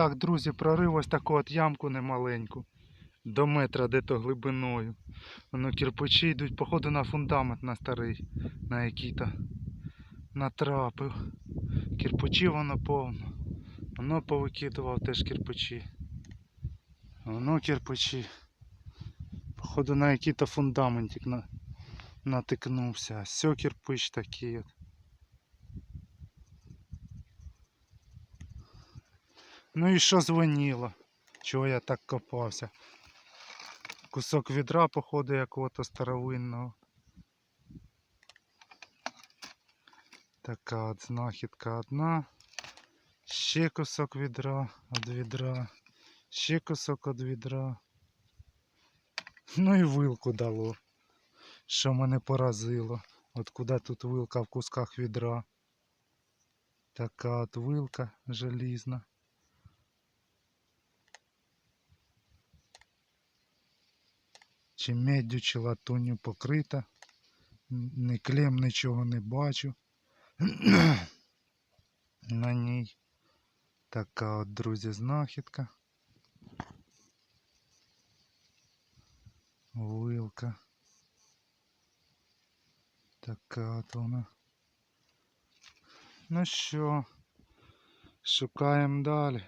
Так, друзі, прорив ось таку от ямку немаленьку. До метра де-то глибиною. Воно кирпичі йдуть, походу на фундамент на старий, на який-то натрапив. Кирпичі воно повно. Воно повикидував теж кирпичі. Воно кирпичі. Походу на який-то фундаментик на... натикнувся. А сьо кирпич такий от. Ну і що дзвоніло? Чого я так копався? Кусок відра, походу, якого-то старовинного. Така от знахідка одна. Ще кусок відра від відра. Ще кусок від відра. Ну і вилку дало. Що мене поразило. От куди тут вилка в кусках відра. Така от вилка желізна. Чи меддю, чи латунню покрита. Ні клем, нічого не бачу. На ній така от, друзі, знахідка. Вилка. Така от вона. Ну що, шукаємо далі.